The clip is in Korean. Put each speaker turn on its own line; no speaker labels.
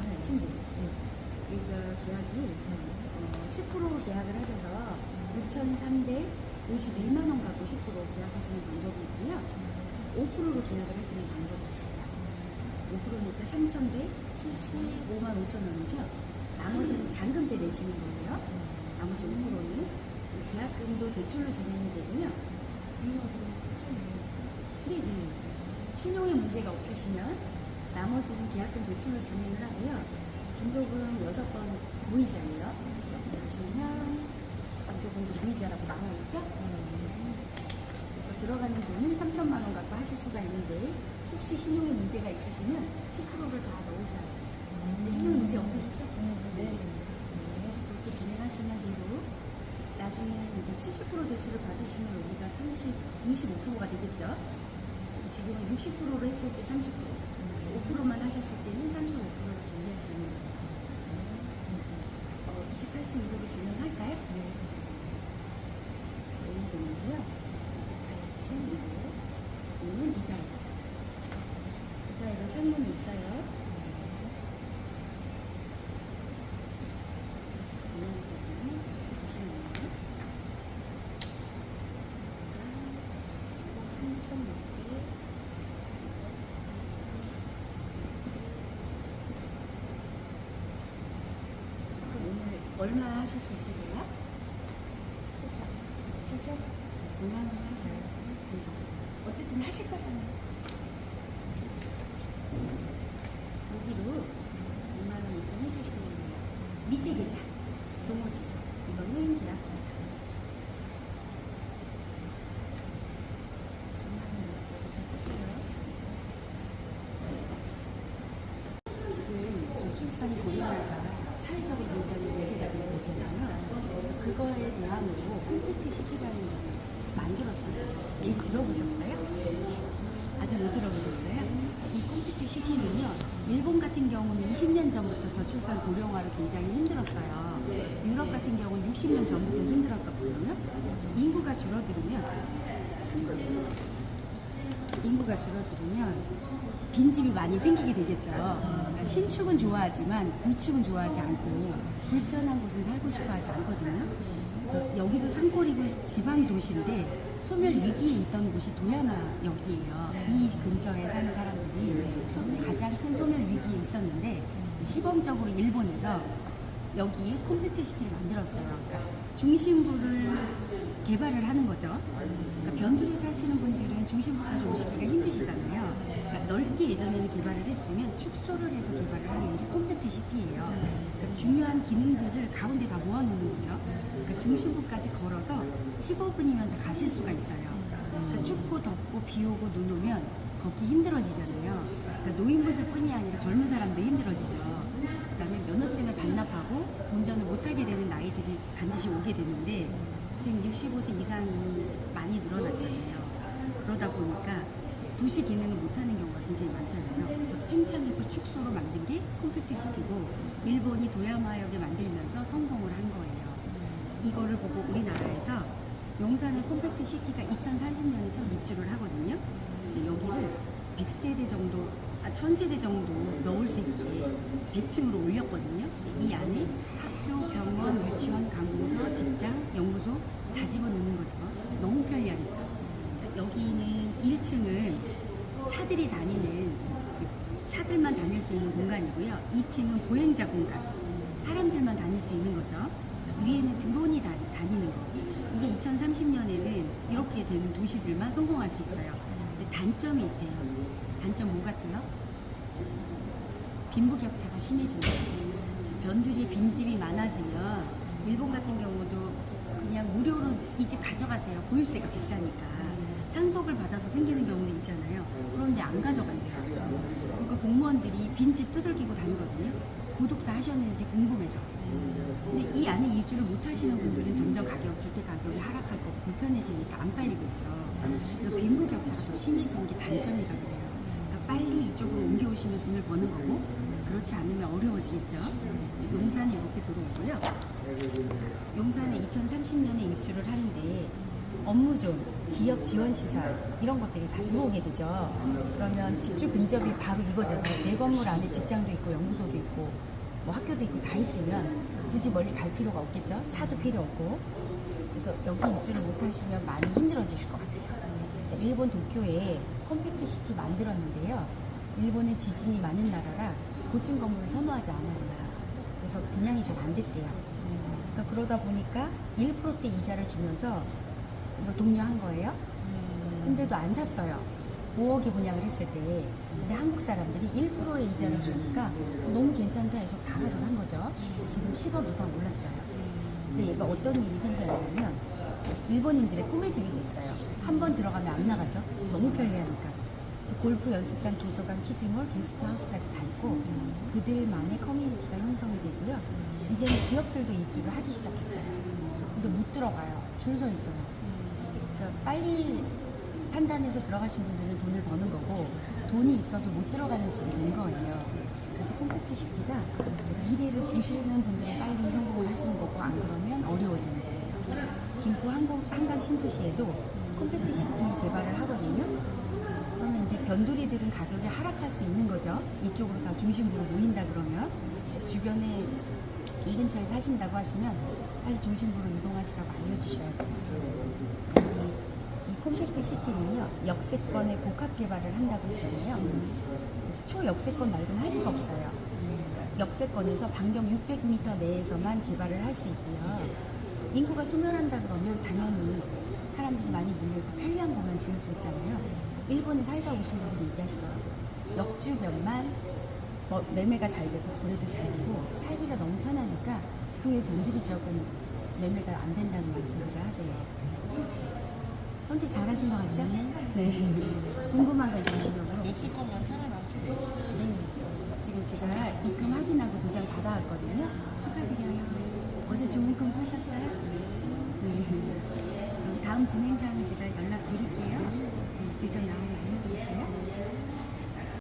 그렇죠. 친구. 여기가 계약이 어, 10% 계약을 하셔서 6,351만 원 갖고 10% 계약하시는 방법이 있고요. 5%로 계약을 하시는 방법이 있어요. 5%니까 3,175만 5천 원이죠. 나머지는 잔금 때 내시는 거예요. 나머지 5%는 계약금도 대출로 진행이 되고요. 네네. 신용에 문제가 없으시면 나머지는 계약금 대출로 진행을 하고요. 중도금 6번 무이자예요. 여기 보시면 중도금도 무이자라고 나와 있죠? 그래서 들어가는 돈은 3천만 원 갖고 하실 수가 있는데 혹시 신용에 문제가 있으시면 10%를 다 넣으셔야 돼요. 근데 신용에 문제 없으시죠? 그렇게 진행하시면 되고 나중에 이제 70% 대출을 받으시면 여기가 30, 25%가 되겠죠. 지금은 60%로 했을 때 30%, 5%만 하셨을 때는 35%를 준비하시는 거예요. 어, 28층 이후로 진행할까요? 여기 되는데요. 28층 이후 얘는 디다이. 디다이가 창문이 있어요. 잠시만요. 3,600, 오늘 얼마 하실 수 있으세요? 최저 5만 원 하셔요. 어쨌든 하실 거잖아요. 여기로 5만 원 입금 해 주시면 돼요. 밑에 계좌, 동호지자. 이거는 계약 계좌. 5만 원 여기다 쓸게요. 지금 저출산이 고령화가 사회적으로 굉장히 문제가 되고 있잖아요. 그래서 그거에 대안으로 컴팩트 시티라는 걸 만들었어요. 얘기 들어보셨어요? 아직 못 들어보셨어요? 이 컴팩트 시티는요, 일본 같은 경우는 20년 전부터 저출산 고령화를 굉장히 힘들었어요. 유럽 같은 경우는 60년 전부터 힘들었었거든요. 인구가 줄어들으면 인구가 줄어들으면 빈집이 많이 생기게 되겠죠. 그러니까 신축은 좋아하지만 구축은 좋아하지 않고 불편한 곳은 살고 싶어 하지 않거든요. 그래서 여기도 산골이고 지방 도시인데 소멸 위기에 있던 곳이 도야마역이에요. 이 근처에 사는 사람들이 소- 가장 큰 소멸 위기에 있었는데 시범적으로 일본에서 여기에 컴팩트시티를 만들었어요. 그러니까 중심부를 개발을 하는 거죠. 그러니까 변두리 사시는 분들은 중심부까지 오시기가 힘드시잖아요. 그러니까 넓게 예전에는 개발을 했으면 축소를 해서 개발을 하는 게 컴팩트 시티예요. 그러니까 중요한 기능들을 가운데 다 모아놓는 거죠. 그러니까 중심부까지 걸어서 15분이면 다 가실 수가 있어요. 그러니까 춥고 덥고 비 오고 눈 오면 걷기 힘들어지잖아요. 그러니까 노인분들뿐이 아니라 젊은 사람도 힘들어지죠. 그다음에 면허증을 반납하고 운전을 못하게 되는 나이들이 반드시 오게 되는데 지금 65세 이상이 많이 늘어났잖아요. 그러다 보니까 도시 기능을 못하는 경우가 굉장히 많잖아요. 그래서 팽창해서 축소로 만든 게 컴팩트 시티고 일본이 도야마역에 만들면서 성공을 한 거예요. 이거를 보고 우리나라에서 용산의 컴팩트 시티가 2030년에 처음 입주를 하거든요. 여기를 100세대 정도, 아, 1000세대 정도 넣을 수 있게 100층으로 올렸거든요. 이 안에 학교, 병원, 유치원, 다 집어넣는 거죠. 너무 편리하겠죠. 자, 여기는 1층은 차들이 다니는 차들만 다닐 수 있는 공간이고요. 2층은 보행자 공간. 사람들만 다닐 수 있는 거죠. 자, 위에는 드론이 다, 다니는 거. 이게 2030년에는 이렇게 되는 도시들만 성공할 수 있어요. 근데 단점이 있대요. 단점 뭐 같아요? 빈부격차가 심해진다. 자, 변두리에 빈집이 많아지면 일본 같은 경우도 그냥 무료로 이 집 가져가세요. 보유세가 비싸니까. 상속을 받아서 생기는 경우도 있잖아요. 그런데 안 가져간대요. 그러니까 공무원들이 빈집 두들기고 다니거든요. 고독사 하셨는지 궁금해서. 근데 이 안에 입주를 못 하시는 분들은 점점 가격, 주택 가격이 하락할 거고 불편해지니까 안 팔리고 있죠. 그래서 빈부격차가 더 심해지는 게 단점이라 그래요. 그러니까 빨리 이쪽으로 옮겨오시면 돈을 버는 거고 그렇지 않으면 어려워지겠죠. 용산이 이렇게 들어오고요. 용산에 2030년에 입주를 하는데 업무존, 기업 지원 시설 이런 것들이 다 들어오게 되죠. 그러면 직주 근접이 바로 이거잖아요. 내 건물 안에 직장도 있고 연구소도 있고 뭐 학교도 있고 다 있으면 굳이 멀리 갈 필요가 없겠죠. 차도 필요 없고. 그래서 여기 입주를 못 하시면 많이 힘들어지실 것 같아요. 자, 일본 도쿄에 컴팩트 시티 만들었는데요. 일본은 지진이 많은 나라라 고층 건물을 선호하지 않아요. 그래서 분양이 잘 안 됐대요. 그러니까 그러다 보니까 1%대 이자를 주면서 이거 독려한 거예요. 근데도 안 샀어요. 5억에 분양을 했을 때. 근데 한국 사람들이 1%의 이자를 주니까 너무 괜찮다 해서 다 가서 산 거죠. 지금 10억 이상 올랐어요. 근데 얘가 어떤 일이 생겨나냐면 일본인들의 꿈의 집이 됐어요. 한 번 들어가면 안 나가죠. 너무 편리하니까. 골프 연습장, 도서관, 키즈몰, 게스트하우스까지 다 있고 그들만의 커뮤니티가 형성이 되고요. 이제는 기업들도 입주를 하기 시작했어요. 근데 못 들어가요. 줄 서 있어요. 그러니까 빨리 판단해서 들어가신 분들은 돈을 버는 거고 돈이 있어도 못 들어가는 집이 된 거예요. 그래서 콤팩트 시티가 미래를 보시는 분들은 빨리 성공을 하시는 거고 안 그러면 어려워지는 거예요. 김포 한국, 한강 신도시에도 콤팩트 시티 개발을 하거든요. 이제 변두리들은 가격이 하락할 수 있는 거죠. 이쪽으로 다 중심부로 모인다 그러면 주변에 이 근처에 사신다고 하시면 빨리 중심부로 이동하시라고 알려주셔야 돼요. 이, 이 콤팩트 시티는요 역세권의 복합 개발을 한다고 했잖아요. 그래서 초역세권 말고는 할 수가 없어요. 그러니까 역세권에서 반경 600m 내에서만 개발을 할 수 있고요. 인구가 소멸한다 그러면 당연히 사람들이 많이 몰리고 편리한 곳만 지을 수 있잖아요. 일본에 살다 오신 분들이 얘기하시더라고요. 역주변만 뭐 매매가 잘 되고 거래도 잘 되고 살기가 너무 편하니까 그 외 변두리 지역은 매매가 안 된다는 말씀들을 하세요. 선택 잘하신 것 같죠? 네. 궁금한 거 있으시면
몇수 것만 살아남게 돼.
네. 지금 제가 입금 확인하고 도장 받아왔거든요. 축하드려요. 어제 좋은 꿈 꾸셨어요? 네. 다음 진행 사항 제가 연락 드릴게요. 의자 양을 나눠드릴게요.